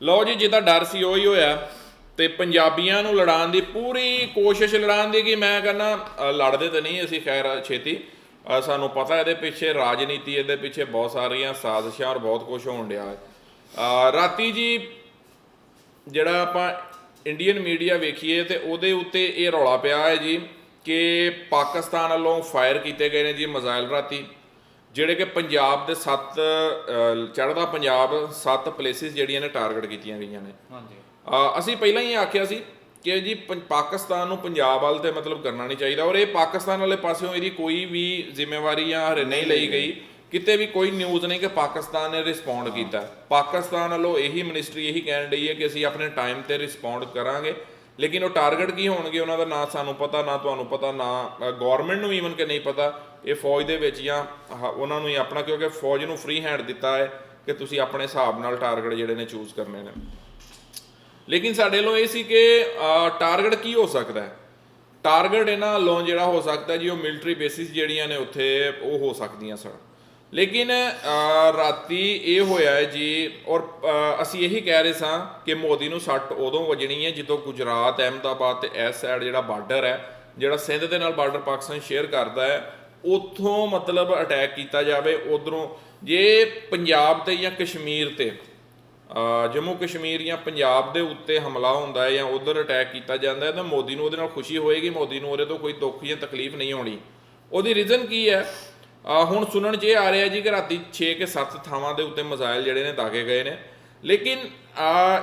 ਲਓ ਜੀ ਜਿੱਦਾਂ ਡਰ ਸੀ ਉਹੀ ਹੋਇਆ। ਤੇ ਪੰਜਾਬੀਆਂ ਨੂੰ ਲੜਾਉਣ ਦੀ ਪੂਰੀ ਕੋਸ਼ਿਸ਼, ਲੜਾਉਣ ਦੀ ਕਿ ਮੈਂ ਕਹਿੰਦਾ ਲੜਦੇ ਤਾਂ ਨਹੀਂ ਅਸੀਂ, ਖੈਰ, ਛੇਤੀ। ਸਾਨੂੰ ਪਤਾ ਇਹਦੇ ਪਿੱਛੇ ਰਾਜਨੀਤੀ, ਇਹਦੇ ਪਿੱਛੇ ਬਹੁਤ ਸਾਰੀਆਂ ਸਾਜ਼ਿਸ਼ਾਂ ਔਰ ਬਹੁਤ ਕੁਝ ਹੋਣ ਡਿਆ ਹੈ। ਰਾਤੀ ਜੀ, ਜਿਹੜਾ ਆਪਾਂ ਇੰਡੀਅਨ ਮੀਡੀਆ ਵੇਖੀਏ ਤੇ ਉਹਦੇ ਉੱਤੇ ਇਹ ਰੌਲਾ ਪਿਆ ਹੈ ਜੀ ਕਿ ਪਾਕਿਸਤਾਨ ਵੱਲੋਂ ਫਾਇਰ ਕੀਤੇ ਗਏ ਨੇ ਜੀ ਮਿਜ਼ਾਈਲ ਰਾਤੀ। ਜਿਹੜੇ ਕਿ ਪੰਜਾਬ ਦੇ 7 ਚੜ੍ਹਦਾ ਪੰਜਾਬ 7 ਪਲੇਸਿਸ ਜਿਹੜੀਆਂ ਨੇ ਟਾਰਗੇਟ ਕੀਤੀਆਂ ਗਈਆਂ ਨੇ। ਹਾਂਜੀ। ਅਸੀਂ ਪਹਿਲਾਂ ਹੀ ਆਖਿਆ ਸੀ ਕਿ ਜੀ ਪਾਕਿਸਤਾਨ ਨੂੰ ਪੰਜਾਬ ਵੱਲ ਤੇ ਮਤਲਬ ਕਰਨਾ ਨਹੀਂ ਚਾਹੀਦਾ ਔਰ ਇਹ ਪਾਕਿਸਤਾਨ ਵਾਲੇ ਪਾਸਿਓਂ ਇਹਦੀ ਕੋਈ ਵੀ ਜ਼ਿੰਮੇਵਾਰੀ ਜਾਂ ਹਰੇ ਨਹੀਂ ਲਈ ਗਈ। ਕਿਤੇ ਵੀ ਕੋਈ ਨਿਊਜ਼ ਨਹੀਂ ਕਿ ਪਾਕਿਸਤਾਨ ਨੇ ਰਿਸਪੌਂਡ ਕੀਤਾ। ਪਾਕਿਸਤਾਨ ਵੱਲੋਂ ਇਹੀ ਮਿਨਿਸਟਰੀ ਇਹੀ ਕਹਿਣ ਡਈ ਹੈ ਕਿ ਅਸੀਂ ਆਪਣੇ ਟਾਈਮ ਤੇ ਰਿਸਪੌਂਡ ਕਰਾਂਗੇ। ਲੇਕਿਨ ਉਹ ਟਾਰਗੇਟ ਕੀ ਹੋਣਗੇ ਉਹਨਾਂ ਦਾ ਨਾ ਸਾਨੂੰ ਪਤਾ, ਨਾ ਤੁਹਾਨੂੰ ਪਤਾ, ਨਾ ਗਵਰਨਮੈਂਟ ਨੂੰ ਈਵਨ ਕਿ ਨਹੀਂ ਪਤਾ, ਇਹ ਫੌਜ ਦੇ ਵਿੱਚ ਜਾਂ ਆਹ ਉਹਨਾਂ ਨੂੰ ਹੀ ਆਪਣਾ ਕਿਉਂਕਿ ਫੌਜ ਨੂੰ ਫ੍ਰੀ ਹੈਂਡ ਦਿੱਤਾ ਹੈ ਕਿ ਤੁਸੀਂ ਆਪਣੇ ਹਿਸਾਬ ਨਾਲ ਟਾਰਗੇਟ ਜਿਹੜੇ ਨੇ ਚੂਜ਼ ਕਰਨੇ ਨੇ। ਲੇਕਿਨ ਸਾਡੇ ਵੱਲੋਂ ਇਹ ਸੀ ਕਿ ਟਾਰਗੇਟ ਕੀ ਹੋ ਸਕਦਾ ਹੈ? ਟਾਰਗੇਟ ਇਹਨਾਂ ਵੱਲੋਂ ਜਿਹੜਾ ਹੋ ਸਕਦਾ ਜੀ, ਉਹ ਮਿਲਟਰੀ ਬੇਸਿਸ ਜਿਹੜੀਆਂ ਨੇ ਉੱਥੇ ਉਹ ਹੋ ਸਕਦੀਆਂ ਸਨ। ਲੇਕਿਨ ਰਾਤੀ ਇਹ ਹੋਇਆ ਹੈ ਜੀ, ਔਰ ਅਸੀਂ ਇਹੀ ਕਹਿ ਰਹੇ ਸਾਂ ਕਿ ਮੋਦੀ ਨੂੰ ਸੱਟ ਉਦੋਂ ਵੱਜਣੀ ਹੈ ਜਦੋਂ ਗੁਜਰਾਤ, ਅਹਿਮਦਾਬਾਦ ਤੇ ਇਸ ਸਾਈਡ ਜਿਹੜਾ ਬਾਰਡਰ ਹੈ, ਜਿਹੜਾ ਸਿੰਧ ਦੇ ਨਾਲ ਬਾਰਡਰ ਪਾਕਿਸਤਾਨ ਸ਼ੇਅਰ ਕਰਦਾ ਹੈ, ਉੱਥੋਂ ਮਤਲਬ ਅਟੈਕ ਕੀਤਾ ਜਾਵੇ, ਉਧਰੋਂ ਜੇ ਪੰਜਾਬ ਤੇ ਜਾਂ ਕਸ਼ਮੀਰ ਤੇ ਜੰਮੂ ਕਸ਼ਮੀਰ ਜਾਂ ਪੰਜਾਬ ਦੇ ਉੱਤੇ ਹਮਲਾ ਹੁੰਦਾ ਹੈ ਜਾਂ ਉਧਰ ਅਟੈਕ ਕੀਤਾ ਜਾਂਦਾ ਹੈ, ਤਾਂ ਮੋਦੀ ਨੂੰ ਉਹਦੇ ਨਾਲ ਖੁਸ਼ੀ ਹੋਏਗੀ, ਮੋਦੀ ਨੂੰ ਉਹਦੇ ਤੋਂ ਕੋਈ ਦੁੱਖ ਜਾਂ ਤਕਲੀਫ ਨਹੀਂ ਹੋਣੀ ਉਹਦੀ ਰੀਜ਼ਨ ਕੀ ਹੈ? ਹੁਣ ਸੁਣਨ 'ਚ ਇਹ ਆ ਰਿਹਾ ਜੀ ਕਿ ਰਾਤੀ 6 ਕੇ 7 ਥਾਵਾਂ ਦੇ ਉੱਤੇ ਮਿਜ਼ਾਈਲ ਜਿਹੜੇ ਨੇ ਦਾਗੇ ਗਏ ਨੇ। ਲੇਕਿਨ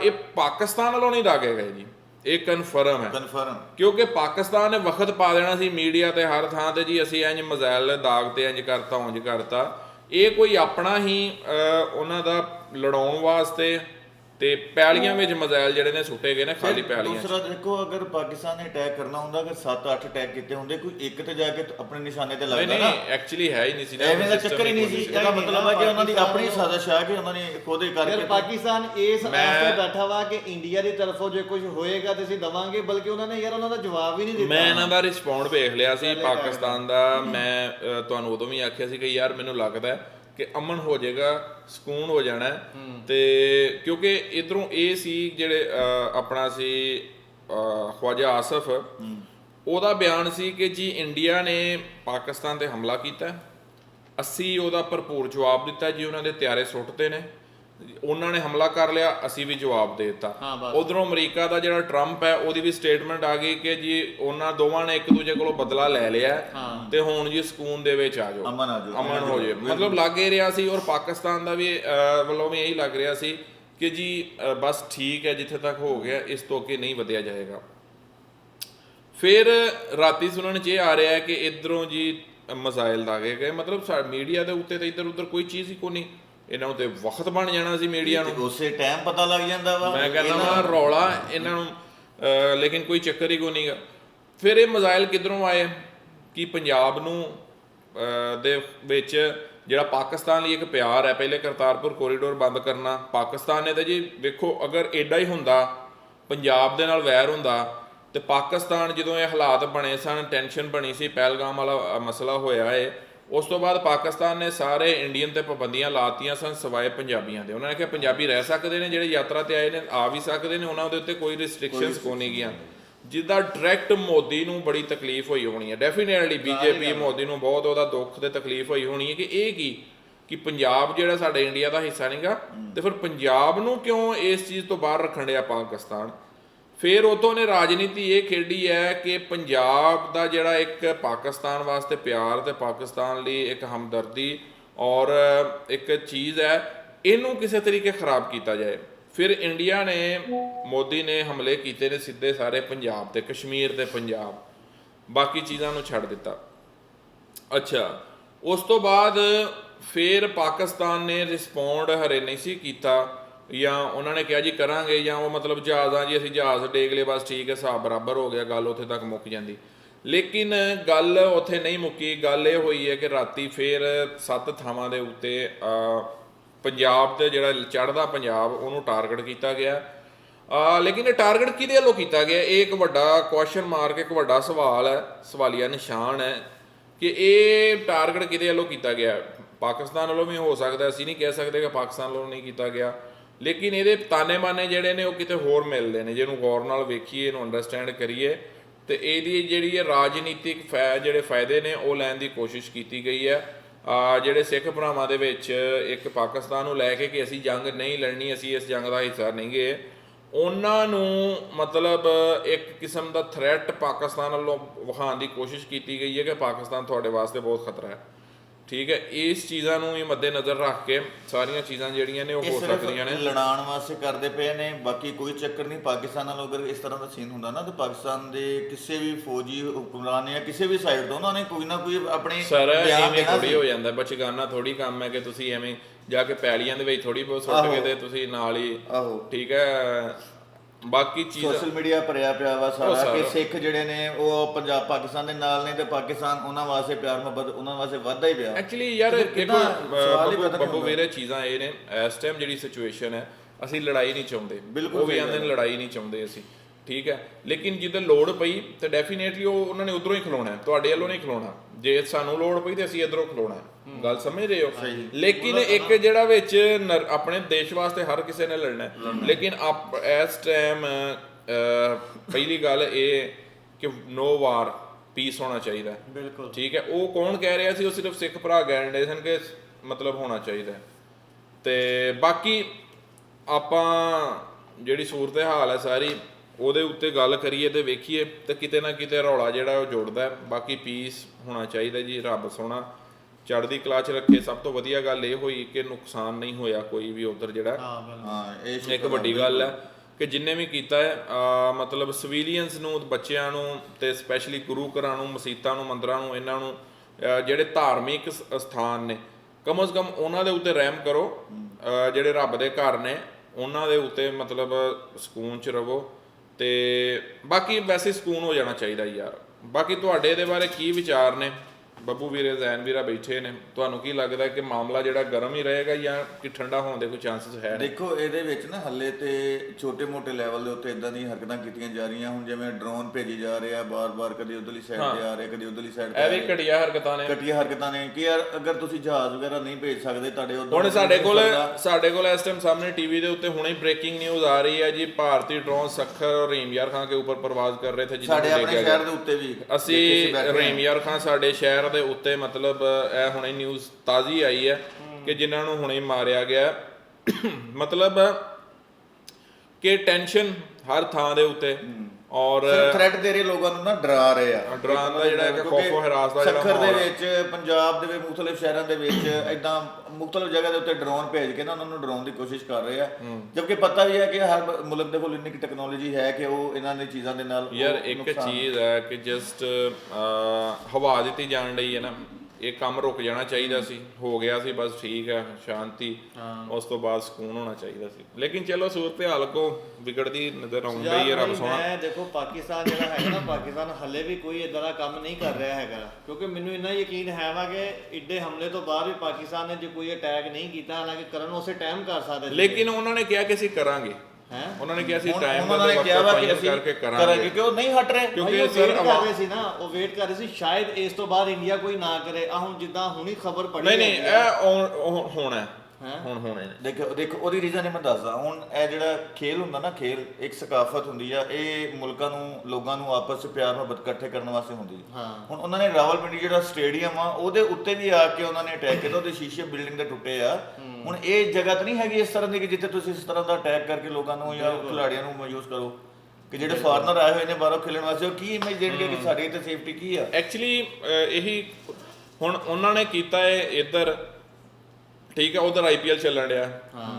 ਇਹ ਪਾਕਿਸਤਾਨ ਵੱਲੋਂ ਨਹੀਂ ਦਾਗੇ ਗਏ ਜੀ। ਇਹ ਕਨਫਰਮ ਹੈ। ਕਨਫਰਮ ਕਿਉਂਕਿ ਪਾਕਿਸਤਾਨ ਨੇ ਵਕਤ ਪਾ ਦੇਣਾ ਸੀ ਮੀਡੀਆ ਤੇ ਹਰ ਥਾਂ ਤੇ ਜੀ ਅਸੀਂ ਇੰਜ ਮਜ਼ਾਇਲ ਦਾਗ ਤੇ ਇੰਜ ਕਰਤਾ ਉਂਝ ਕਰਤਾ। ਇਹ ਕੋਈ ਆਪਣਾ ਹੀ ਉਹਨਾਂ ਦਾ ਲੜਾਉਣ ਵਾਸਤੇ ਤੇ ਪੈਲੀਆਂ ਵਿੱਚ ਮਜ਼ਾਇਲ ਜਿਹੜੇ ਨੇ ਸੁੱਟੇ ਗਏ ਨੇ ਖਾਲੀ ਪੈਲੀਆਂ 'ਚ। ਦੂਸਰਾ ਦੇਖੋ ਅਗਰ ਪਾਕਿਸਤਾਨ ਨੇ ਅਟੈਕ ਕਰਨਾ ਹੁੰਦਾ ਅਗਰ 7-8 ਅਟੈਕ ਕੀਤੇ ਹੁੰਦੇ ਕੋਈ ਇੱਕ ਤੇ ਜਾ ਕੇ ਆਪਣੇ ਨਿਸ਼ਾਨੇ ਤੇ ਨਹੀਂ ਲੱਗਦਾ ਨਹੀਂ ਐਕਚੁਅਲੀ ਹੈ ਹੀ ਨਹੀਂ ਸੀ ਨਾ ਐਵੇਂ ਦਾ ਚੱਕਰ ਹੀ ਨਹੀਂ ਸੀ। ਇਹਦਾ ਮਤਲਬ ਹੈ ਕਿ ਉਹਨਾਂ ਦੀ ਆਪਣੀ ਸਾਜ਼ਿਸ਼ ਹੈ ਕਿ ਉਹਨਾਂ ਨੇ ਖੁਦ ਫਿਰ ਕਰਕੇ ਪਾਕਿਸਤਾਨ ਇਸ ਮੈਂ- ਆਸਤੇ ਬੈਠਾ ਵਾ ਕਿ ਇੰਡੀਆ ਦੀ ਤਰਫੋਂ ਜੇ ਕੁਝ ਹੋਏਗਾ ਤੇ ਅਸੀਂ ਦਵਾਂਗੇ ਬਲਕਿ ਉਹਨਾਂ ਨੇ ਯਾਰ ਉਹਨਾਂ ਦਾ ਜਵਾਬ ਹੀ ਨਹੀਂ ਦਿੱਤਾ। ਮੈਂ ਇਹਨਾਂ ਦਾ ਰਿਸਪੌਂਡ ਵੇਖ ਲਿਆ ਸੀ ਪਾਕਿਸਤਾਨ ਦਾ। ਮੈਂ ਤੁਹਾਨੂੰ ਉਦੋਂ ਵੀ ਆਖਿਆ ਸੀ ਕਿ ਯਾਰ ਮੈਨੂੰ ਲੱਗਦਾ ਹੈ ਕਿ ਅਮਨ ਹੋ ਜਾਏਗਾ ਸਕੂਨ ਹੋ ਜਾਣਾ। ਤੇ ਕਿਉਂਕਿ ਇਧਰੋਂ ਇਹ ਸੀ ਜਿਹੜੇ ਆਪਣਾ ਸੀ ਖਵਾਜਾ ਆਸਫ ਉਹਦਾ ਬਿਆਨ ਸੀ ਕਿ ਜੀ ਇੰਡੀਆ ਨੇ ਪਾਕਿਸਤਾਨ ਤੇ ਹਮਲਾ ਕੀਤਾ ਹੈ। ਅਸੀਂ ਉਹਦਾ ਭਰਪੂਰ ਜਵਾਬ ਦਿੱਤਾ ਜੀ ਉਹਨਾਂ ਦੇ ਤਿਆਰੇ ਸੁੱਟਦੇ ਨੇ ਉਹਨਾਂ ਨੇ ਹਮਲਾ ਕਰ ਲਿਆ ਅਸੀਂ ਵੀ ਜਵਾਬ ਦੇ ਦਿੱਤਾ। ਉਧਰੋਂ ਅਮਰੀਕਾ ਦਾ ਜਿਹੜਾ ਟਰੰਪ ਹੈ ਉਹਦੀ ਵੀ ਸਟੇਟਮੈਂਟ ਆ ਗਈ ਕਿ ਜੀ ਉਹਨਾਂ ਦੋਵਾਂ ਨੇ ਇੱਕ ਦੂਜੇ ਕੋਲੋਂ ਬਦਲਾ ਲੈ ਲਿਆ ਤੇ ਹੁਣ ਜੀ ਸਕੂਨ ਦੇ ਵਿੱਚ ਆ ਜਾਓ। ਅਮਨ ਆ ਜਾਓ। ਅਮਨ ਹੋ ਜਾਏ ਮਤਲਬ ਲੱਗ ਹੀ ਰਿਹਾ ਸੀ ਔਰ ਪਾਕਿਸਤਾਨ ਦਾ ਵੀ ਵੱਲੋਂ ਵੀ ਇਹੀ ਲੱਗ ਰਿਹਾ ਸੀ ਕਿ ਜੀ ਬਸ ਠੀਕ ਹੈ ਜਿੱਥੇ ਤੱਕ ਹੋ ਗਿਆ ਇਸ ਤੋਂ ਅੱਗੇ ਨਹੀਂ ਵਧਿਆ ਜਾਏਗਾ। ਫਿਰ ਰਾਤੀ ਸੁਣਨ ਚ ਇਹ ਆ ਰਿਹਾ ਹੈ ਕਿ ਇਧਰੋਂ ਜੀ ਮਜ਼ਾਇਲ ਦਾਗੇ ਗਏ। ਮਤਲਬ ਮੀਡੀਆ ਦੇ ਉੱਤੇ ਤਾਂ ਇੱਧਰ ਉੱਧਰ ਕੋਈ ਚੀਜ਼ ਹੀ ਕੋਈ ਨਹੀਂ। ਇਹਨਾਂ ਨੂੰ ਤੇ ਵਕਤ ਬਣ ਜਾਣਾ ਸੀ ਮੀਡੀਆ ਨੂੰ। ਉਸੇ ਟਾਈਮ ਪਤਾ ਲੱਗ ਜਾਂਦਾ ਵਾ ਮੈਂ ਕਹਿੰਦਾ ਵਾ ਰੌਲਾ ਇਹਨਾਂ ਨੂੰ ਲੇਕਿਨ ਕੋਈ ਚੱਕਰ ਹੀ ਕੋਈ ਨਹੀਂਗਾ ਫਿਰ ਇਹ ਮਜ਼ਾਇਲ ਕਿੱਧਰੋਂ ਆਏ? ਕਿ ਪੰਜਾਬ ਨੂੰ ਦੇ ਵਿੱਚ ਜਿਹੜਾ ਪਾਕਿਸਤਾਨ ਲਈ ਇੱਕ ਪਿਆਰ ਹੈ ਪਹਿਲੇ ਕਰਤਾਰਪੁਰ ਕੋਰੀਡੋਰ ਬੰਦ ਕਰਨਾ। ਪਾਕਿਸਤਾਨ ਨੇ ਤਾਂ ਜੀ ਵੇਖੋ ਅਗਰ ਐਡਾ ਹੀ ਹੁੰਦਾ ਪੰਜਾਬ ਦੇ ਨਾਲ ਵੈਰ ਹੁੰਦਾ ਤੇ ਪਾਕਿਸਤਾਨ ਜਦੋਂ ਇਹ ਹਾਲਾਤ ਬਣੇ ਸਨ ਟੈਨਸ਼ਨ ਬਣੀ ਸੀ ਪਹਿਲਗਾਮ ਵਾਲਾ ਮਸਲਾ ਹੋਇਆ ਏ ਉਸ ਤੋਂ ਬਾਅਦ ਪਾਕਿਸਤਾਨ ਨੇ ਸਾਰੇ ਇੰਡੀਅਨ ਤੇ ਪਾਬੰਦੀਆਂ ਲਾਤੀਆਂ ਸਨ ਸਿਵਾਏ ਪੰਜਾਬੀਆਂ ਦੇ। ਉਹਨਾਂ ਨੇ ਕਿਹਾ ਪੰਜਾਬੀ ਰਹਿ ਸਕਦੇ ਨੇ ਜਿਹੜੇ ਯਾਤਰਾ ਤੇ ਆਏ ਨੇ ਆ ਵੀ ਸਕਦੇ ਨੇ। ਉਹਨਾਂ ਦੇ ਉੱਤੇ ਕੋਈ ਰਿਸਟ੍ਰਿਕਸ਼ਨਸ ਕੋ ਨਹੀਂ ਗੀਆਂ ਜਿੱਦਾਂ ਡਾਇਰੈਕਟ ਮੋਦੀ ਨੂੰ ਬੜੀ ਤਕਲੀਫ ਹੋਈ ਹੋਣੀ ਹੈ। ਡੈਫੀਨਿਟਲੀ ਬੀਜੇਪੀ ਮੋਦੀ ਨੂੰ ਬਹੁਤ ਉਹਦਾ ਦੁੱਖ ਤੇ ਤਕਲੀਫ ਹੋਈ ਹੋਣੀ ਹੈ ਕਿ ਇਹ ਕੀ? ਕਿ ਪੰਜਾਬ ਜਿਹੜਾ ਸਾਡੇ ਇੰਡੀਆ ਦਾ ਹਿੱਸਾ ਨਹੀਂਗਾ ਤੇ ਫਿਰ ਪੰਜਾਬ ਨੂੰ ਕਿਉਂ ਇਸ ਚੀਜ਼ ਤੋਂ ਬਾਹਰ ਰੱਖਣ ਡਿਆ ਪਾਕਿਸਤਾਨ? ਫਿਰ ਉਦੋਂ ਨੇ ਰਾਜਨੀਤੀ ਇਹ ਖੇਡੀ ਹੈ ਕਿ ਪੰਜਾਬ ਦਾ ਜਿਹੜਾ ਇੱਕ ਪਾਕਿਸਤਾਨ ਵਾਸਤੇ ਪਿਆਰ ਤੇ ਪਾਕਿਸਤਾਨ ਲਈ ਇੱਕ ਹਮਦਰਦੀ ਔਰ ਇੱਕ ਚੀਜ਼ ਹੈ, ਇਹਨੂੰ ਕਿਸੇ ਤਰੀਕੇ ਖਰਾਬ ਕੀਤਾ ਜਾਏ। ਫਿਰ ਇੰਡੀਆ ਨੇ, ਮੋਦੀ ਨੇ ਹਮਲੇ ਕੀਤੇ ਨੇ ਸਿੱਧੇ ਸਾਰੇ ਪੰਜਾਬ ਤੇ, ਕਸ਼ਮੀਰ ਤੇ ਪੰਜਾਬ। ਬਾਕੀ ਚੀਜ਼ਾਂ ਨੂੰ ਛੱਡ ਦਿੱਤਾ। ਅੱਛਾ, ਉਸ ਤੋਂ ਬਾਅਦ ਫਿਰ ਪਾਕਿਸਤਾਨ ਨੇ ਰਿਸਪੌਂਡ ਹਰੇ ਨਹੀਂ ਸੀ ਕੀਤਾ। ਜਾਂ ਉਹਨਾਂ ਨੇ ਕਿਹਾ ਜੀ ਕਰਾਂਗੇ ਜਾਂ ਉਹ ਮਤਲਬ ਜਹਾਜ਼ਾਂ ਜੀ, ਅਸੀਂ ਜਹਾਜ਼ ਡੇਗ ਲਏ, ਬਸ ਠੀਕ ਹੈ ਹਿਸਾਬ ਬਰਾਬਰ ਹੋ ਗਿਆ, ਗੱਲ ਉੱਥੇ ਤੱਕ ਮੁੱਕ ਜਾਂਦੀ। ਲੇਕਿਨ ਗੱਲ ਉੱਥੇ ਨਹੀਂ ਮੁੱਕੀ, ਗੱਲ ਇਹ ਹੋਈ ਹੈ ਕਿ ਰਾਤੀ ਫਿਰ ਸੱਤ ਥਾਵਾਂ ਦੇ ਉੱਤੇ ਪੰਜਾਬ 'ਤੇ ਜਿਹੜਾ ਚੜ੍ਹਦਾ ਪੰਜਾਬ, ਉਹਨੂੰ ਟਾਰਗੇਟ ਕੀਤਾ ਗਿਆ। ਆ ਲੇਕਿਨ ਇਹ ਟਾਰਗੇਟ ਕਿਹਦੇ ਵੱਲੋਂ ਕੀਤਾ ਗਿਆ? ਇਹ ਇੱਕ ਵੱਡਾ ਕੁਐਸਚਨ ਮਾਰਕ ਇੱਕ ਵੱਡਾ ਸਵਾਲ ਹੈ ਸਵਾਲੀਆ ਨਿਸ਼ਾਨ ਹੈ ਕਿ ਇਹ ਟਾਰਗੇਟ ਕਿਹਦੇ ਵੱਲੋਂ ਕੀਤਾ ਗਿਆ? ਪਾਕਿਸਤਾਨ ਵੱਲੋਂ ਵੀ ਹੋ ਸਕਦਾ, ਅਸੀਂ ਨਹੀਂ ਕਹਿ ਸਕਦੇ ਕਿ ਪਾਕਿਸਤਾਨ ਵੱਲੋਂ ਨਹੀਂ ਕੀਤਾ ਗਿਆ। ਲੇਕਿਨ ਇਹਦੇ ਤਾਨੇ ਬਾਨੇ ਜਿਹੜੇ ਨੇ ਉਹ ਕਿਤੇ ਹੋਰ ਮਿਲਦੇ ਨੇ ਜਿਹਨੂੰ ਗੌਰ ਨਾਲ ਵੇਖੀਏ, ਇਹਨੂੰ ਅੰਡਰਸਟੈਂਡ ਕਰੀਏ, ਤੇ ਇਹਦੀ ਜਿਹੜੀ ਹੈ ਰਾਜਨੀਤਿਕ ਫੈ, ਜਿਹੜੇ ਫਾਇਦੇ ਨੇ, ਉਹ ਲੈਣ ਦੀ ਕੋਸ਼ਿਸ਼ ਕੀਤੀ ਗਈ ਹੈ। ਜਿਹੜੇ ਸਿੱਖ ਭਰਾਵਾਂ ਦੇ ਵਿੱਚ ਇੱਕ ਪਾਕਿਸਤਾਨ ਨੂੰ ਲੈ ਕੇ ਕਿ ਅਸੀਂ ਜੰਗ ਨਹੀਂ ਲੜਨੀ, ਅਸੀਂ ਇਸ ਜੰਗ ਦਾ ਹਿੱਸਾ ਨਹੀਂ ਗਏ, ਉਹਨਾਂ ਨੂੰ ਮਤਲਬ ਇੱਕ ਕਿਸਮ ਦਾ ਥ੍ਰੈਟ ਪਾਕਿਸਤਾਨ ਵੱਲੋਂ ਵਿਖਾਉਣ ਦੀ ਕੋਸ਼ਿਸ਼ ਕੀਤੀ ਗਈ ਹੈ ਕਿ ਪਾਕਿਸਤਾਨ ਤੁਹਾਡੇ ਵਾਸਤੇ ਬਹੁਤ ਖਤਰਾ ਹੈ। ਠੀਕ ਹੈ ਇਸ ਚੀਜ਼ਾਂ ਨੂੰ ਵੀ ਮੱਦੇ ਨਜ਼ਰ ਰੱਖ ਕੇ ਸਾਰੀਆਂ ਚੀਜ਼ਾਂ ਜਿਹੜੀਆਂ ਨੇ ਉਹ ਹੋ ਸਕਦੀਆਂ ਨੇ। ਲੜਾਉਣ ਵਾਸਤੇ ਕਰਦੇ ਪਏ ਨੇ ਬਾਕੀ ਕੋਈ ਚੱਕਰ ਨਹੀਂ ਪਾਕਿਸਤਾਨ ਨਾਲ ਅਗਰ ਇਸ ਤਰ੍ਹਾਂ ਦਾ ਸੀਨ ਹੁੰਦਾ ਨਾ ਤਾਂ ਪਾਕਿਸਤਾਨ ਦੇ ਕਿਸੇ ਵੀ ਫੌਜੀ ਹੁਕਮਰਾਨ ਜਾਂ ਕਿਸੇ ਵੀ ਸਾਈਡ ਤੋਂ ਉਹਨਾਂ ਨੇ ਕੋਈ ਨਾ ਕੋਈ ਆਪਣੀ ਸਰ ਐਵੇਂ ਥੋੜੀ ਹੋ ਜਾਂਦਾ ਬਚਗਾਨਾ ਥੋੜੀ ਕੰਮ ਹੈ ਕਿ ਤੁਸੀਂ ਐਵੇਂ ਜਾ ਕੇ ਪੈਲੀਆਂ ਦੇ ਵਿੱਚ ਥੋੜੀ ਬਹੁਤ ਸੁੱਟ ਕੇ ਤੇ ਤੁਸੀਂ ਨਾਲ ਹੀ ਆਹੋ। ਠੀਕ ਹੈ ਬਾਕੀ ਚੀਜ਼ ਸੋਸ਼ਲ ਮੀਡੀਆ ਭਰਿਆ ਪਿਆ ਵਾ ਸਾਰਾ ਸਾਰਾ। ਕਿ ਸਿੱਖ ਜਿਹੜੇ ਨੇ ਉਹ ਪੰਜਾਬ ਪਾਕਿਸਤਾਨ ਦੇ ਨਾਲ ਨੇ ਤੇ ਪਾਕਿਸਤਾਨ ਉਹਨਾਂ ਵਾਸਤੇ ਪਿਆਰ ਮੁਹੱਬਤ ਉਹਨਾਂ ਵਾਸਤੇ ਵੱਧਦਾ ਹੀ ਪਿਆ ਐਕਚੁਅਲੀ ਯਾਰ ਤੇ ਦੇਖੋ ਕਿੱਦਾਂ ਸਵਾਲ ਹੀ ਬੱਬੂ ਪੈਦਾ ਨਹੀਂ ਬੱਬੂ ਹੁੰਦਾ। ਵੀਰੇ ਚੀਜ਼ਾਂ ਇਹ ਨੇ ਇਸ ਟਾਈਮ ਜਿਹੜੀ ਸਿਚੁਏਸ਼ਨ ਹੈ ਅਸੀਂ ਲੜਾਈ ਨਹੀਂ ਚਾਹੁੰਦੇ ਬਿਲਕੁਲ ਉਹ ਵੀ ਸਹੀ ਆਂਦੇ ਨੇ ਲੜਾਈ ਨਹੀਂ ਚਾਹੁੰਦੇ ਅਸੀਂ ਠੀਕ ਹੈ ਲੇਕਿਨ ਜਦੋਂ ਲੋੜ ਪਈ ਤੇ ਡੈਫੀਨੇਟਲੀ ਉਹ ਉਹਨਾਂ ਨੇ ਉਧਰੋਂ ਹੀ ਖਲੋਣਾ ਹੈ, ਤੁਹਾਡੇ ਵੱਲੋਂ ਨਹੀਂ ਖਲੋਣਾ ਜੇ ਸਾਨੂੰ ਲੋੜ ਪਈ ਤੇ ਅਸੀਂ ਇਧਰੋਂ ਖਲੋਣਾ ਹੈ। ਗੱਲ ਸਮਝ ਰਹੇ ਹੋ ਲੇਕਿਨ ਇੱਕ ਜਿਹੜਾ ਵਿੱਚ ਆਪਣੇ ਦੇਸ਼ ਵਾਸਤੇ ਹਰ ਕਿਸੇ ਨੇ ਲੜਨਾ ਹੈ। ਲੇਕਿਨ ਆਪ ਇਸ ਟਾਈਮ ਪਹਿਲੀ ਗੱਲ ਇਹ ਕਿ ਨੋ ਵਾਰ ਪੀਸ ਹੋਣਾ ਚਾਹੀਦਾ। ਬਿਲਕੁਲ ਠੀਕ ਹੈ ਉਹ ਕੌਣ ਕਹਿ ਰਿਹਾ ਸੀ ਉਹ ਸਿਰਫ ਸਿੱਖ ਭਰਾ ਕਹਿਣ ਰਹੇ ਸਨ ਕਿ ਮਤਲਬ ਹੋਣਾ ਚਾਹੀਦਾ। ਤੇ ਬਾਕੀ ਆਪਾਂ ਜਿਹੜੀ ਸੂਰਤ ਹਾਲ ਹੈ ਸਾਰੀ ਉਹਦੇ ਉੱਤੇ ਗੱਲ ਕਰੀਏ ਤੇ ਵੇਖੀਏ ਤੇ ਕਿਤੇ ਨਾ ਕਿਤੇ ਰੌਲਾ ਜਿਹੜਾ ਉਹ ਜੁੜਦਾ। ਬਾਕੀ ਪੀਸ ਹੋਣਾ ਚਾਹੀਦਾ ਜੀ ਰੱਬ ਸੋਹਣਾ ਚੜ੍ਹਦੀ ਕਲਾ ਚ ਰੱਖੇ ਸਭ ਤੋਂ ਵਧੀਆ ਗੱਲ ਇਹ ਹੋਈ ਕਿ ਨੁਕਸਾਨ ਨਹੀਂ ਹੋਇਆ ਕੋਈ ਵੀ ਉਧਰ ਜਿਹੜਾ। ਹਾਂ ਬਿਲਕੁਲ। ਹਾਂ ਇਹ ਇੱਕ ਸ਼ੁਕਰ। ਵੱਡੀ ਗੱਲ ਹੈ ਕਿ ਜਿੰਨੇ ਵੀ ਕੀਤਾ ਹੈ ਆ, ਮਤਲਬ ਸਿਵਿਲੀਅਨਸ ਨੂੰ ਬੱਚਿਆਂ ਨੂੰ ਤੇ ਸਪੈਸ਼ਲੀ ਗੁਰੂ ਘਰਾਂ ਨੂੰ ਮਸਜਿਦਾਂ ਨੂੰ ਮੰਦਰਾਂ ਨੂੰ ਇਹਨਾਂ ਨੂੰ ਜਿਹੜੇ ਧਾਰਮਿਕ ਸ- ਸਥਾਨ ਨੇ ਕਮ ਸੇ ਕਮ ਉਹਨਾਂ ਦੇ ਉੱਤੇ ਰਹਿਮ ਕਰੋ ਜਿਹੜੇ ਰੱਬ ਦੇ ਘਰ ਨੇ ਉਹਨਾਂ ਦੇ ਉੱਤੇ ਮਤਲਬ ਸਕੂਨ ਚ ਰਵੋ ਤੇ ਬਾਕੀ ਵੈਸੇ ਸਕੂਨ ਹੋ ਜਾਣਾ ਚਾਹੀਦਾ ਯਾਰ। ਬਾਕੀ ਤੁਹਾਡੇ ਇਹਦੇ ਬਾਰੇ ਕੀ ਵਿਚਾਰ ਨੇ? ਬੱਬੂ ਵੀਰੇ ਜ਼ੈਨ ਵੀਰਾ ਬੈਠੇ ਨੇ। ਤੁਹਾਨੂੰ ਕੀ ਲੱਗਦਾ ਕਿ ਮਾਮਲਾ ਜਿਹੜਾ ਗਰਮ ਹੀ ਰਹੇਗਾ ਜਾਂ ਕਿ ਠੰਡਾ ਹੋਣ ਦੇ ਕੋਈ ਚਾਂਸਸ ਹੈ ਦੇਖੋ ਇਹਦੇ ਵਿੱਚ ਨਾ ਹੱਲੇ ਤੇ ਛੋਟੇ-ਮੋਟੇ ਲੈਵਲ ਦੇ ਉੱਤੇ ਇਦਾਂ ਦੀਆਂ ਹਰਕਤਾਂ ਕੀਤੀਆਂ ਜਾ ਰਹੀਆਂ। ਹੁਣ ਜਿਵੇਂ ਡਰੋਨ ਭੇਜੀ ਜਾ ਰਹੇ ਆ ਬਾਰ-ਬਾਰ ਕਦੀ ਉਧਰਲੀ ਸਾਈਡ ਤੇ ਆ ਰਹੇ ਕਦੀ ਉਧਰਲੀ ਸਾਈਡ ਤੇ ਐਵੇਂ ਘਟੀਆ ਹਰਕਤਾਂ ਨੇ। ਘਟੀਆ ਹਰਕਤਾਂ ਨੇ ਕਿ ਯਾਰ ਅਗਰ ਤੁਸੀਂ ਜਹਾਜ਼ ਵਗੈਰਾ ਨਹੀਂ ਭੇਜ ਸਕਦੇ ਤੁਹਾਡੇ ਉਧਰ ਹੁਣ ਸਾਡੇ ਕੋਲ ਸਾਡੇ ਕੋਲ ਇਸ ਟਾਈਮ ਸਾਹਮਣੇ ਟੀਵੀ ਦੇ ਉੱਤੇ ਹੁਣੇ ਬ੍ਰੇਕਿੰਗ ਨਿਊਜ਼ ਆ ਰਹੀ ਹੈ ਜੀ। ਭਾਰਤੀ ਡਰੋਨ ਸਖਰ ਔਰ ਰੇਮਯਾਰ ਖਾਂ ਦੇ ਉੱਪਰ ਪਰਵਾਜ਼ ਕਰ ਰਹੇ ਥੇ ਜਿਨ੍ਹਾਂ ਨੂੰ ਸਾਡੇ ਆਪਣੇ ਸ਼ਹਿਰ ਦੇ ਉੱਤੇ ਵੀ ਅਸੀਂ ਰੇਮਯਾਰ ਖਾਂ ਸਾਡੇ ਸ਼ਹਿਰ ਦੇ ਉੱਤੇ ਮਤਲਬ ਇਹ ਹੁਣੇ ਨਿਊਜ਼ ਤਾਜ਼ੀ ਆਈ ਹੈ ਕਿ ਜਿਨ੍ਹਾਂ ਨੂੰ ਹੁਣੇ ਮਾਰਿਆ ਗਿਆ ਮਤਲਬ, ਕਿ ਟੈਨਸ਼ਨ ਹਰ ਥਾਂ ਦੇ ਉੱਤੇ। ਔਰ ਥ੍ਰੈਟ ਦੇ ਰਹੇ ਲੋਕਾਂ ਨੂੰ ਨਾ ਡਰਾ ਰਹੇ ਆ। ਡਰਾਉਣ ਦਾ ਜਿਹੜਾ ਇੱਕ ਖੌਫੋ ਹਰਾਸ ਦਾ ਜਿਹੜਾ ਸੱਖਰ ਦੇ। ਵਿੱਚ ਪੰਜਾਬ ਦੇ ਵਿੱਚ ਮੁxtਲਫ ਸ਼ਹਿਰਾਂ ਦੇ ਵਿੱਚ ਐਦਾਂ ਮੁxtਲਫ ਜਗ੍ਹਾ ਦੇ ਉੱਤੇ ਡਰੋਨ ਭੇਜ ਕੇ ਨਾ ਉਹਨਾਂ ਨੂੰ ਡਰਾਉਣ ਦੀ ਕੋਸ਼ਿਸ਼ ਕਰ ਰਹੇ ਆ। ਜਦਕਿ ਪਤਾ ਵੀ ਹੈ ਕਿ ਹਰ ਮੁਲਕ ਦੇ ਕੋਲ ਇੰਨੀ ਕਿ ਟੈਕਨੋਲੋਜੀ ਹੈ ਕਿ ਉਹ ਇਹਨਾਂ ਦੀ ਚੀਜ਼ਾਂ ਦੇ ਨਾਲ ਯਾਰ ਇੱਕ ਚੀਜ਼ ਹੈ ਕਿ ਜਸਟ ਹਵਾ ਦਿੱਤੀ ਜਾਣ ਲਈ ਹੈ ਨਾ। ਇਹ ਕੰਮ ਰੁਕ ਜਾਣਾ ਚਾਹੀਦਾ ਸੀ ਹੋ ਗਿਆ ਸੀ ਬਸ ਠੀਕ ਹੈ ਸ਼ਾਂਤੀ। ਉਸ ਤੋਂ ਬਾਅਦ ਸਕੂਨ ਹੋਣਾ ਚਾਹੀਦਾ ਸੀ। ਲੇਕਿਨ ਚਲੋ ਸੂਰਤ ਹਾਲ ਕੋ ਵਿਗੜਦੀ ਨਜ਼ਰ ਡਈ ਹੈ ਰੱਬ ਸੋਹਣਾ। ਮੈਂ ਦੇਖੋ ਪਾਕਿਸਤਾਨ ਜਿਹੜਾ ਹੈਗਾ ਨਾ ਪਾਕਿਸਤਾਨ ਹੱਲੇ ਵੀ ਕੋਈ ਇਦਾਂ ਦਾ ਕੰਮ ਨਹੀਂ ਕਰ ਰਿਹਾ ਹੈਗਾ। ਕਿਉਂਕਿ ਮੈਨੂੰ ਇੰਨਾ ਯਕੀਨ ਹੈ ਵਾ ਕਿ ਇੱਡੇ ਹਮਲੇ ਤੋਂ ਬਾਅਦ ਵੀ ਪਾਕਿਸਤਾਨ ਨੇ ਜੇ ਕੋਈ ਅਟੈਕ ਨਹੀਂ ਕੀਤਾ ਹਾਲਾਂਕਿ ਕਰਨ ਉਸੇ ਟਾਈਮ ਕਰ ਸਕਦੇ ਲੇਕਿਨ ਉਹਨਾਂ ਨੇ ਕਿਹਾ ਕਿ ਅਸੀਂ ਕਰਾਂਗੇ। ਹੈ? ਉਹਨਾਂ ਨੇ ਕਿਹਾ ਸੀ ਟਾਈਮ ਉਹਨਾਂ ਨੇ ਕਿਹਾ ਵਾ ਕਿ ਅਸੀਂ ਕਰਕੇ ਕਰਾਂਗੇ। ਕਿਉਂਕਿ ਉਹ ਨਹੀਂ ਹਟ ਰਹੇ। ਕਿਉਂਕਿ ਸਰ ਕਰ ਰਹੇ ਸੀ ਨਾ ਉਹ ਵੇਟ ਕਰ ਰਹੇ ਸੀ। ਸ਼ਾਇਦ ਇਸ ਤੋਂ ਬਾਅਦ ਇੰਡੀਆ ਕੋਈ ਨਾ ਕਰੇ। ਆ ਹੁਣ ਜਿੱਦਾਂ ਹੁਣੀ ਖਬਰ ਪੜੀ ਨਹੀਂ ਨਹੀਂ ਇਹ ਹੋਣਾ? ਹੁਣ ਹੋਣੇ ਨੇ ਦੇਖੋ ਦੇਖੋ ਉਹਦੀ ਰੀਜ਼ਨ ਮੈਂ ਦੱਸਦਾ। ਹੁਣ ਇਹ ਜਿਹੜਾ ਖੇਲ ਹੁੰਦਾ ਨਾ ਖੇਲ ਇੱਕ ਸਕਾਫਤ ਹੁੰਦੀ ਆ ਇਹ ਮੁਲਕਾਂ ਨੂੰ ਲੋਕਾਂ ਨੂੰ ਆਪਸ ਵਿੱਚ ਪਿਆਰ ਮੁਹੱਬਤ ਇਕੱਠੇ ਕਰਨ ਵਾਸਤੇ ਹੁੰਦੀ ਹਾਂ। ਹੁਣ ਉਹਨਾਂ ਨੇ ਰਾਵਲਪਿੰਡੀ ਜਿਹੜਾ ਸਟੇਡੀਅਮ ਆ ਉਹਦੇ ਉੱਤੇ ਵੀ ਆ ਕੇ ਉਹਨਾਂ ਨੇ ਅਟੈਕ ਕੀਤਾ ਉਹਦੇ ਸ਼ੀਸ਼ੇ ਬਿਲਡਿੰਗ ਦੇ ਟੁੱਟੇ ਆ। ਹੁਣ ਇਹ ਜਗ੍ਹਾ ਤਾਂ ਨਹੀਂ ਹੈਗੀ ਇਸ ਤਰ੍ਹਾਂ ਦੀ ਕਿ ਜਿੱਥੇ ਤੁਸੀਂ ਇਸ ਤਰ੍ਹਾਂ ਦਾ ਅਟੈਕ ਕਰਕੇ ਲੋਕਾਂ ਨੂੰ ਜਾਂ ਖਿਡਾਰੀਆਂ ਨੂੰ ਮਯੂਸ ਕਰੋ। ਕਿ ਜਿਹੜੇ ਫਾਰਨਰ ਆਏ ਹੋਏ ਨੇ ਬਾਹਰੋਂ ਖੇਲਣ ਵਾਸਤੇ ਉਹ ਕੀ ਇਮੇਜ ਦੇਣਗੇ ਕਿ ਸਾਡੀ ਤੇ ਸੇਫਟੀ ਕੀ ਆ? ਐਕਚੁਅਲੀ ਇਹੀ ਹੁਣ ਉਹਨਾਂ ਨੇ ਕੀਤਾ ਹੈ ਇੱਧਰ ਠੀਕ ਹੈ ਉਧਰ ਆਈਪੀਐਲ ਚੱਲਣ ਡਿਆ। ਹਾਂ।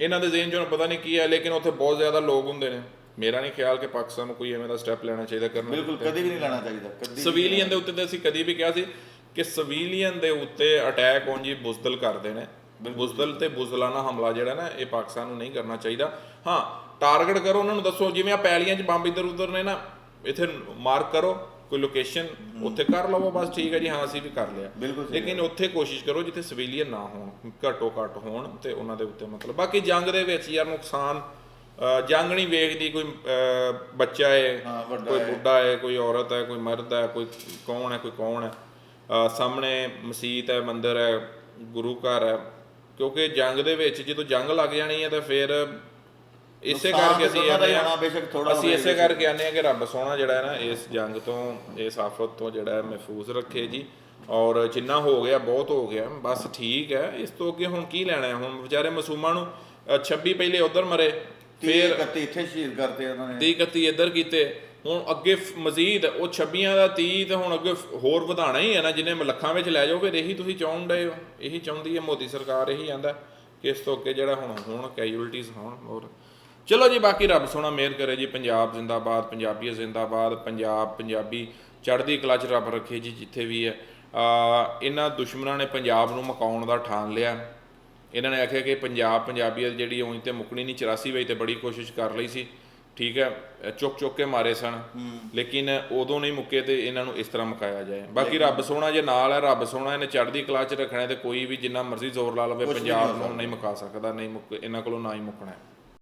ਇਹਨਾਂ ਦੇ ਜ਼ਿਹਨ 'ਚ ਪਤਾ ਨਹੀਂ ਕੀ ਹੈ ਲੇਕਿਨ ਉੱਥੇ ਬਹੁਤ ਜ਼ਿਆਦਾ ਲੋਕ ਹੁੰਦੇ ਨੇ। ਮੇਰਾ ਨਹੀਂ ਖਿਆਲ ਕਿ ਪਾਕਿਸਤਾਨ ਨੂੰ ਕੋਈ ਐਵੇਂ ਦਾ ਸਟੈਪ ਲੈਣਾ ਚਾਹੀਦਾ ਕਰਨਾ ਬਿਲਕੁਲ ਕਦੇ ਵੀ ਨਹੀਂ ਲੈਣਾ ਚਾਹੀਦਾ ਕਦੀ ਸਿਵਿਲੀਅਨ ਦੇ ਉੱਤੇ ਤੇ ਅਸੀਂ ਕਦੀ ਵੀ ਕਿਹਾ ਸੀ ਕਿ ਸਿਵਿਲੀਅਨ ਦੇ ਉੱਤੇ ਅਟੈਕ ਹੋਣ ਜੀ ਬੁਜ਼ਦਲ ਕਰਦੇ ਨੇ। ਬੁਜ਼ਦਲ ਤੇ ਬੁਜ਼ਦਲਾਨਾ ਹਮਲਾ ਜਿਹੜਾ ਨਾ ਇਹ ਪਾਕਿਸਤਾਨ ਨੂੰ ਨਹੀਂ ਕਰਨਾ ਚਾਹੀਦਾ। ਹਾਂ ਟਾਰਗੇਟ ਕਰੋ ਉਹਨਾਂ ਨੂੰ ਦੱਸੋ ਜਿਵੇਂ ਆ ਪੈਲੀਆਂ 'ਚ ਬੰਬ ਇੱਧਰ ਉੱਧਰ ਨੇ ਨਾ ਇੱਥੇ ਮਾਰਕ ਕਰੋ। ਕੋਈ ਲੋਕੇਸ਼ਨ ਉੱਥੇ ਕਰ ਲਵੋ ਬਸ ਠੀਕ ਹੈ ਜੀ ਹਾਂ ਅਸੀਂ ਵੀ ਕਰ ਲਿਆ। ਲੇਕਿਨ ਉੱਥੇ ਕੋਸ਼ਿਸ਼ ਕਰੋ ਜਿੱਥੇ ਸਿਵਿਲੀਅਨ ਨਾ ਹੋਣ ਘੱਟੋ ਘੱਟ ਹੋਣ ਤੇ ਉਹਨਾਂ ਦੇ ਉੱਤੇ ਮਤਲਬ ਬਾਕੀ ਜੰਗ ਦੇ ਵਿੱਚ ਯਾਰ ਨੁਕਸਾਨ ਜੰਗ ਨਹੀਂ ਵੇਖਦੀ ਕੋਈ ਬੱਚਾ ਹੈ ਕੋਈ। ਬੁੱਢਾ ਹੈ ਕੋਈ ਔਰਤ ਹੈ ਕੋਈ ਮਰਦ ਹੈ ਕੋਈ ਕੌਣ ਹੈ ਕੋਈ ਕੌਣ ਹੈ ਸਾਹਮਣੇ ਮਸਜਿਦ ਹੈ ਮੰਦਿਰ ਹੈ ਗੁਰੂ ਘਰ ਹੈ ਕਿਉਂਕਿ ਜੰਗ ਦੇ ਵਿੱਚ ਜਦੋਂ ਜੰਗ ਲੱਗ ਜਾਣੀ ਹੈ ਤਾਂ ਫਿਰ ਇਸੇ ਕਰਕੇ ਅਸੀਂ ਦੋਨਾਂ ਦਾ ਹੋਣਾ, ਬੇਸ਼ੱਕ ਥੋੜ੍ਹਾ ਅਸੀਂ ਇਸੇ। ਕਰਕੇ ਆਨੇ ਆ ਕਿ ਰੱਬ ਸੋਹਣਾ ਜਿਹੜਾ ਹੈ ਨਾ ਇਸ ਜੰਗ ਤੋਂ ਇਸ ਆਫਤ ਤੋਂ ਜਿਹੜਾ ਹੈ ਮਹਿਫੂਜ਼ ਰੱਖੇ ਜੀ। ਔਰ ਜਿੰਨਾ ਹੋ ਗਿਆ ਬਹੁਤ ਹੋ ਗਿਆ ਬਸ ਠੀਕ ਹੈ। ਇਸ ਤੋਂ ਅੱਗੇ ਹੁਣ ਕੀ ਲੈਣਾ ਹੈ? ਹੁਣ ਵਿਚਾਰੇ ਮਾਸੂਮਾਂ ਨੂੰ ਅ, 26 ਪਹਿਲੇ ਉਧਰ ਮਰੇ ਫਿਰ ਫਿਰ 31 ਇੱਥੇ ਸ਼ਹੀਦ ਕਰਤੇ ਉਹਨਾਂ ਨੇ। 30 31 ਇੱਧਰ ਕੀਤੇ। ਹੁਣ ਅੱਗੇ ਮਜ਼ੀਦ ਉਹ 26 ਦਾ 30 ਤੇ ਹੁਣ ਅੱਗੇ ਹੋਰ ਵਧਾਣਾ ਹੀ ਹੈ ਨਾ ਜਿੰਨੇ ਲੱਖਾਂ ਵਿੱਚ ਲੈ ਜਾਓ ਫਿਰ ਇਹੀ ਤੁਸੀਂ ਡਏ ਹੋ। ਇਹੀ ਚਾਹੁੰਦੀ ਹੈ ਮੋਦੀ ਸਰਕਾਰ ਇਹੀ ਆਂਦਾ ਕਿ ਇਸ ਤੋਂ ਅੱਗੇ ਜਿਹੜਾ ਹੁਣ ਹੁਣ ਕੈਜੂਅਲਟੀਜ਼ ਹੋਣ ਹੋਰ ਚਲੋ ਜੀ ਬਾਕੀ ਰੱਬ ਸੋਹਣਾ ਮਿਹਰ ਕਰੇ ਜੀ ਪੰਜਾਬ ਜ਼ਿੰਦਾਬਾਦ ਪੰਜਾਬੀਅਤ ਜ਼ਿੰਦਾਬਾਦ ਪੰਜਾਬ ਪੰਜਾਬੀ ਚੜ੍ਹਦੀ ਕਲਾ 'ਚ ਰੱਬ ਰੱਖੇ ਜੀ ਜਿੱਥੇ ਵੀ ਹੈ। ਆ ਇਹਨਾਂ ਦੁਸ਼ਮਣਾਂ ਨੇ ਪੰਜਾਬ ਨੂੰ ਮਕਾਉਣ ਦਾ ਠਾਣ ਲਿਆ। ਇਹਨਾਂ ਨੇ ਆਖਿਆ ਕਿ ਪੰਜਾਬ ਪੰਜਾਬੀਅਤ ਜਿਹੜੀ ਉਹੀ ਤੇ ਮੁੱਕਣੀ ਨਹੀਂ 84 ਵਿੱਚ ਤੇ ਬੜੀ ਕੋਸ਼ਿਸ਼ ਕਰ ਲਈ ਸੀ। ਠੀਕ ਹੈ ਚੁੱਕ ਚੁੱਕ ਕੇ ਮਾਰੇ ਸਨ। ਲੇਕਿਨ ਉਦੋਂ ਨਹੀਂ ਮੁੱਕੇ ਤੇ ਇਹਨਾਂ ਨੂੰ ਇਸ ਤਰ੍ਹਾਂ ਮੁਕਾਇਆ ਜਾਏ। ਬਾਕੀ ਰੱਬ ਸੋਹਣਾ ਜੇ ਨਾਲ ਹੈ ਰੱਬ ਸੋਹਣਾ ਇਹਨੇ ਚੜ੍ਹਦੀ ਕਲਾ 'ਚ ਰੱਖਣਾ ਤੇ ਕੋਈ ਵੀ ਜਿੰਨਾ ਮਰਜ਼ੀ ਜ਼ੋਰ ਲਾ ਲਵੇ ਪੰਜਾਬ ਨੂੰ ਨਹੀਂ ਮੁਕਾ ਸਕਦਾ ਨਹੀਂ ਮੁੱਕ ਇਹਨਾਂ ਕੋਲੋਂ ਨਾ ਹੀ ਮੁੱਕਣਾ